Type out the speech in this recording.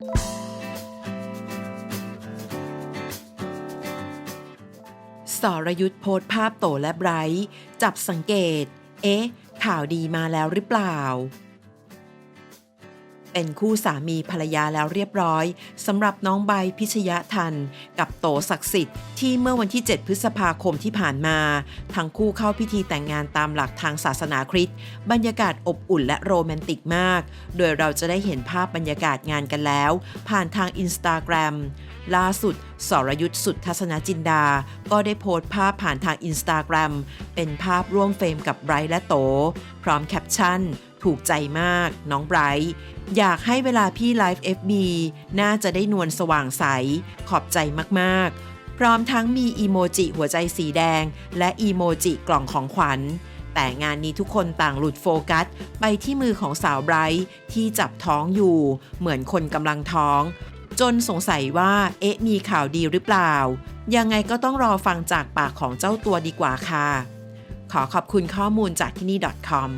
สรยุทธ์โพสภาพโตและไบรท์จับสังเกต เอ๊ะ ข่าวดีมาแล้วหรือเปล่า เป็นคู่สามีภรรยาแล้วเรียบร้อยสำหรับน้องใบพิชยะทัน กับโตศักดิ์สิทธิ์ที่เมื่อวันที่ 7 พฤษภาคมที่ผ่านมา ทั้งคู่เข้าพิธีแต่งงานตามหลักทางศาสนาคริสต์บรรยากาศอบอุ่นและโรแมนติกมาก โดยเราจะได้เห็นภาพบรรยากาศงานกันแล้ว ผ่านทางอินสตาแกรมล่าสุดสรยุทธ์สุดทัศนจินดา ก็ได้โพสต์ภาพผ่านทางอินสตาแกรมเป็นภาพร่วมเฟรมกับไบรท์และโต พร้อมแคปชั่น ถูกใจมาก น้องไบรท์อยากให้เวลาพี่ไลฟ์ FB น่าจะได้นวลสว่างใส ขอบใจมากๆ พร้อมทั้งมีอีโมจิหัวใจสีแดง และอีโมจิกล่องของขวัญ แต่งานนี้ทุกคนต่างหลุดโฟกัส ไปที่มือของสาวไบรท์ที่จับท้องอยู่ เหมือนคนกำลังท้อง จนสงสัยว่าเอ๊ะมีข่าวดีหรือเปล่า ยังไงก็ต้องรอฟังจากปากของเจ้าตัวดีกว่าค่ะ ขอขอบคุณข้อมูลจากที่นี่ .com